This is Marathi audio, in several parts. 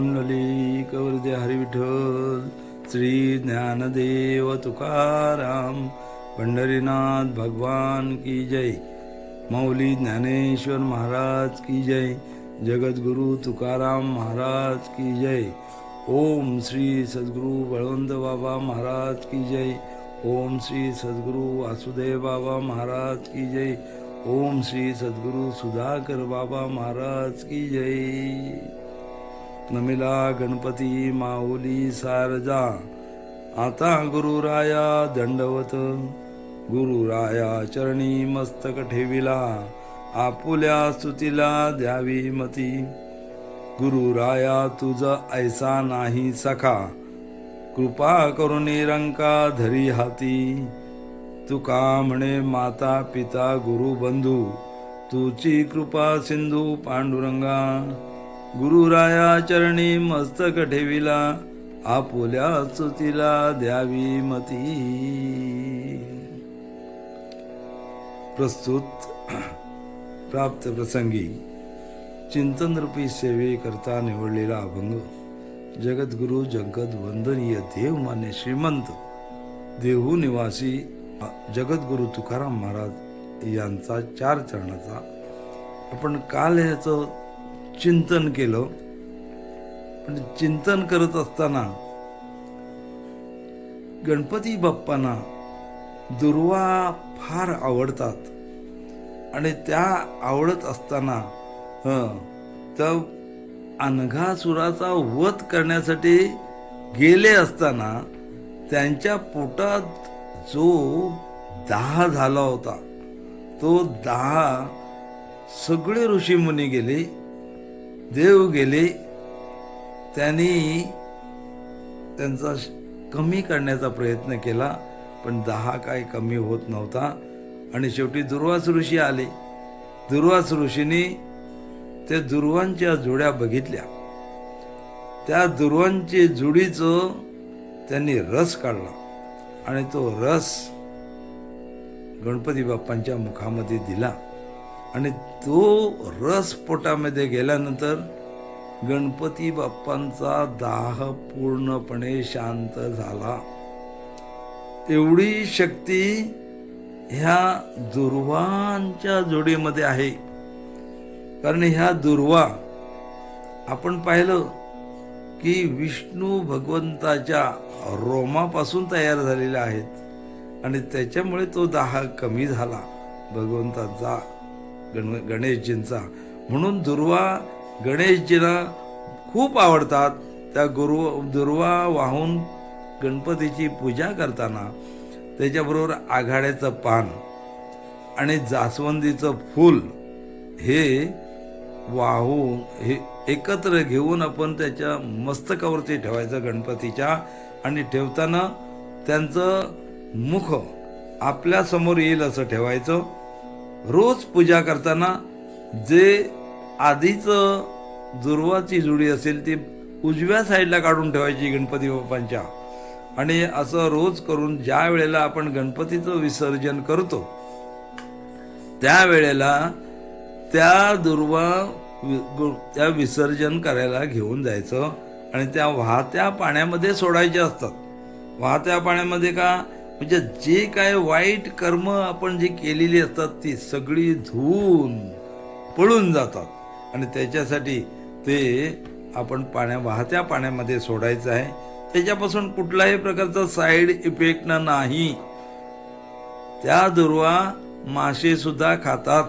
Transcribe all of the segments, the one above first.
पुंडलिक वरदे हरिविठ्ठल श्री ज्ञानदेव तुकाराम पंढरीनाथ भगवान की जय मौली ज्ञानेश्वर महाराज की जय जगद्गुरु तुकाराम महाराज की जय ओम श्री सद्गुरु बळवंत बाबा महाराज की जय ओम श्री सद्गुरु वासुदेव बाबा महाराज की जय ओम श्री सद्गुरु सुधाकर बाबा महाराज की जय। नमिला गणपती माऊली सारजा. आता गुरुराया दंडवत. गुरुराया चरणी मस्तक ठेविला. आपुल्या स्तुतीला द्यावी मती. गुरुराया तुझ ऐसा नाही सखा. कृपा करून रंका धरी हाती. तुका म्हणे माता पिता गुरु बंधू. तुची कृपा सिंधू पांडुरंगा. गुरुराया चरणी मस्तक ठेविला आपुल्या स्तुतीला द्यावी मती. प्रस्तुत प्राप्त प्रसंगी चिंतनरूपी सेवे करता निवडलेला अभंग जगद्गुरु जगद वंदनीय देवमान्य श्रीमंत देहू निवासी जगद्गुरु तुकाराम महाराज यांचा चार चरणाचा. आपण काल ह्याचं चिंतन केलं. पण चिंतन करत असताना गणपती बाप्पांना दुर्वा फार आवडतात. आणि त्या आवडत असताना हं, त्या अनघासुराचा वध करण्यासाठी गेले असताना त्यांच्या पोटात जो दाह झाला होता तो दहा सगळे ऋषीमुनी गेले. देव गेले त्यांनी त्यांचा श- कमी करण्याचा प्रयत्न केला पण दहा काय कमी होत नव्हता. आणि शेवटी दुर्वास ऋषी आले. दुर्वास ऋषीने त्या दुर्वांच्या जुड्या बघितल्या. त्या दुर्वांचे जुडीचं त्यांनी रस काढला. आणि तो रस गणपती बाप्पांच्या मुखामध्ये दिला. आणि तो रस पोटामध्ये गेल्यानंतर गणपती बाप्पांचा दाह पूर्णपणे शांत झाला. एवढी शक्ती ह्या दुर्वांच्या जोडीमध्ये आहे. कारण ह्या दुर्वा आपण पाहिलं की विष्णू भगवंताच्या रोमापासून तयार झालेल्या आहेत. आणि त्याच्यामुळे तो दाह कमी झाला भगवंताचा. गण गणेशजींचा. म्हणून दुर्वा गणेशजींना खूप आवडतात. त्या गुरु दुर्वा वाहून गणपतीची पूजा करताना त्याच्याबरोबर आघाड्याचं पान आणि जास्वंदीचं फूल हे वाहून हे एकत्र घेऊन आपण त्याच्या मस्तकावरती ठेवायचं गणपतीच्या आणि ठेवताना त्यांचं मुख आपल्यासमोर येईल असं ठेवायचं. रोज पूजा करताना जे आधीचं दुर्वाची जुडी असेल ती उजव्या साईडला काढून ठेवायची गणपती बाप्पांच्या. आणि असं रोज करून ज्या वेळेला आपण गणपतीचं विसर्जन करतो त्यावेळेला त्या दुर्वा त्या विसर्जन करायला घेऊन जायचं. आणि त्या वाहत्या पाण्यामध्ये सोडायच्या असतात. वाहत्या पाण्यामध्ये का म्हणजे जे काय वाईट कर्म आपण जे केलेली असतात ती सगळी धुवून पळून जातात. आणि त्याच्यासाठी ते आपण पाण्या वाहत्या पाण्यामध्ये सोडायचं आहे. त्याच्यापासून कुठलाही प्रकारचा साईड इफेक्ट नाही. त्या दुर्वा मासे सुद्धा खातात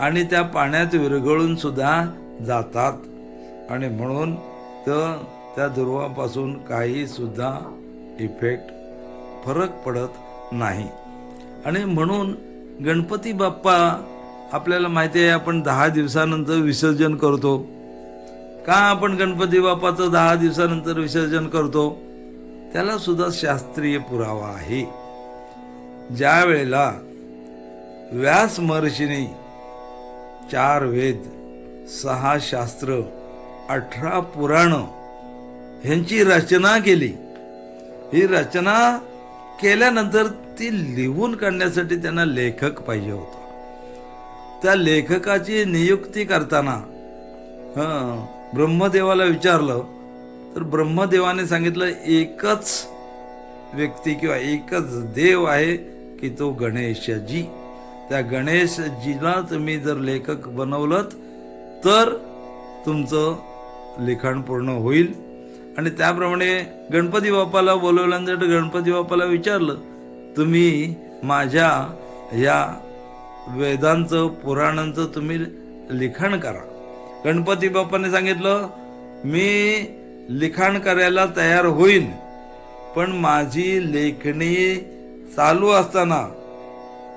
आणि त्या पाण्यात विरघळून सुद्धा जातात. आणि म्हणून तर त्या दुर्वापासून काही सुद्धा इफेक्ट फरक पडत नाही. आणि म्हणून गणपती बाप्पा आपल्याला माहिती आहे आपण दहा दिवसानंतर विसर्जन करतो. का आपण गणपती बाप्पाचं दहा दिवसानंतर विसर्जन करतो? त्याला सुद्धा शास्त्रीय पुरावा आहे. ज्या वेळेला व्यास महर्षीने चार वेद सहा शास्त्र अठरा पुराण ह्यांची रचना केली ही रचना केल्यानंतर ती लिहून काढण्यासाठी त्यांना लेखक पाहिजे होता. त्या लेखकाची नियुक्ती करताना ब्रह्मदेवाला विचारलं तर ब्रह्मदेवाने सांगितलं एकच व्यक्ती किंवा एकच देव आहे की तो गणेशजी. त्या गणेशजीला तुम्ही जर लेखक बनवलं तर तुमचं लिखाण पूर्ण होईल. आणि त्याप्रमाणे गणपती बाप्पाला बोलवल्यानंतर गणपती बाप्पाला विचारलं तुम्ही माझ्या या वेदांचं पुराणांचं तुम्ही लिखाण करा. गणपती बाप्पाने सांगितलं मी लिखाण करायला तयार होईल पण माझी लेखणी चालू असताना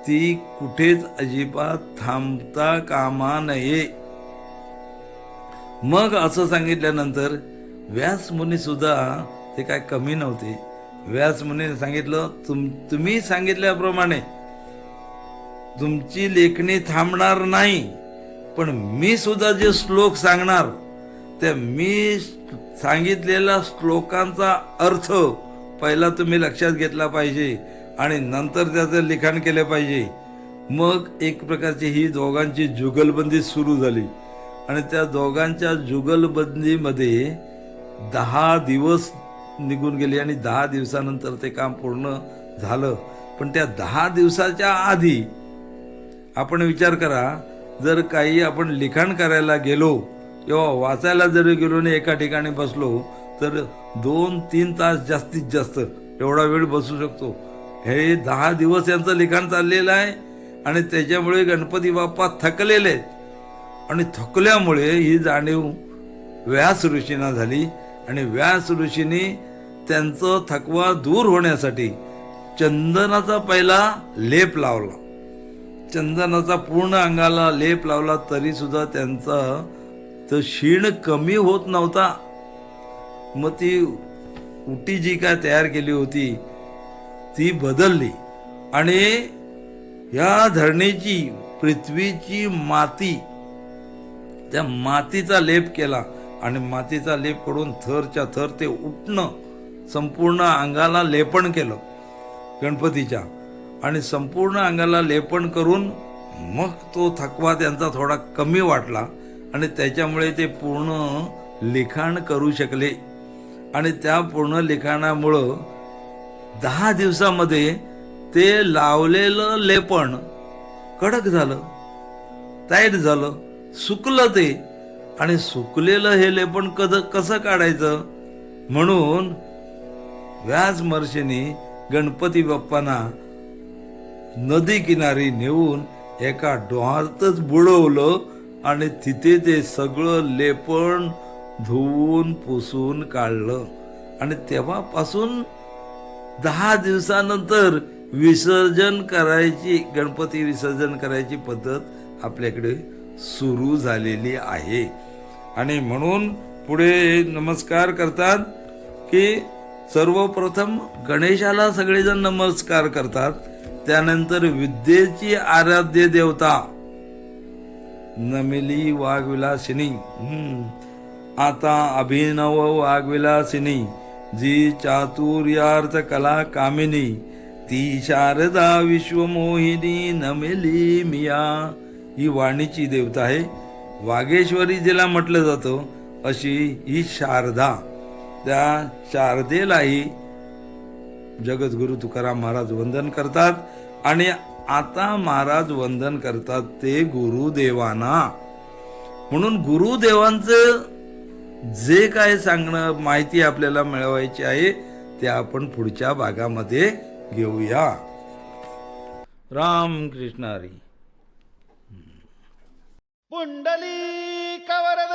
ती कुठेच अजिबात थांबता कामा नये. मग असं सांगितल्यानंतर व्यास मुनी सुद्धा ते काय कमी नव्हते. व्यास मुनीने सांगितलं तुम तुम्ही सांगितल्याप्रमाणे तुमची लेखणी थांबणार नाही पण मी सुद्धा जे श्लोक सांगणार त्या मी सांगितलेल्या श्लोकांचा अर्थ पहिला तुम्ही लक्षात घेतला पाहिजे आणि नंतर त्याचं लिखाण केलं पाहिजे. मग एक प्रकारची ही दोघांची जुगलबंदी सुरू झाली. आणि त्या दोघांच्या जुगलबंदीमध्ये दहा दिवस निघून गेले आणि दहा दिवसानंतर ते काम पूर्ण झालं. पण त्या दहा दिवसाच्या आधी आपण विचार करा जर काही आपण लिखाण करायला गेलो किंवा वाचायला जरी गेलो आणि एका ठिकाणी बसलो तर दोन तीन तास जास्तीत जास्त एवढा वेळ बसू शकतो. हे दहा दिवस यांचं लिखाण चाललेलं आहे आणि त्याच्यामुळे गणपती बाप्पा थकलेले आहेत. आणि थकल्यामुळे ही जाणीव व्यास ऋषींना झाली. आणि व्यास ऋषीने त्यांचं थकवा दूर होण्यासाठी चंदनाचा पहिला लेप लावला. चंदनाचा पूर्ण अंगाला लेप लावला तरी सुद्धा त्यांचा तर क्षीण कमी होत नव्हता. मग ती उटी जी काय तयार केली होती ती बदलली. आणि या धरणीची पृथ्वीची माती त्या मातीचा लेप केला. आणि मातीचा लेप पडून थरच्या थर ते उठणं संपूर्ण अंगाला लेपण केलं गणपतीच्या. आणि संपूर्ण अंगाला लेपण करून मग तो थकवा त्यांचा थोडा कमी वाटला आणि त्याच्यामुळे ते पूर्ण लिखाण करू शकले. आणि त्या पूर्ण लिखाणामुळं दहा दिवसामध्ये ते लावलेलं लेपण कडक झालं टाईट झालं सुकलं ते. आणि सुकलेलं हे लेपण कद कसं काढायचं? म्हणून व्याज महर्षींनी गणपती बाप्पांना नदी किनारी नेऊन एका डोहातच बुडवलं आणि तिथे ते सगळं लेपण धुवून पुसून काढलं. आणि तेव्हापासून दहा दिवसानंतर विसर्जन करायची गणपती विसर्जन करायची पद्धत आपल्याकडे सुरू झालेली आहे. आणि म्हणून पुढे नमस्कार करतात की सर्वप्रथम गणेशाला सगळेजण नमस्कार करतात. त्यानंतर विद्येची आराध्य देवता नमिली वाघविलासिनी. आता अभिनव वाघविलासिनी जी चातुर्यार्थ कला कामिनी ती शारदा विश्वमोहिनी नमिली मिया. ही वाणीची देवता आहे. वागेश्वरी जिला म्हटलं जातं अशी ही शारदा. त्या शारदेलाही जगद्गुरु तुकाराम महाराज वंदन करतात आणि आता महाराज वंदन करतात ते गुरुदेवांना. म्हणून गुरुदेवांचं जे काय सांगणं माहिती आपल्याला मिळवायची आहे ते आपण पुढच्या भागामध्ये घेऊया. राम कृष्णारी पुंडली कवरदे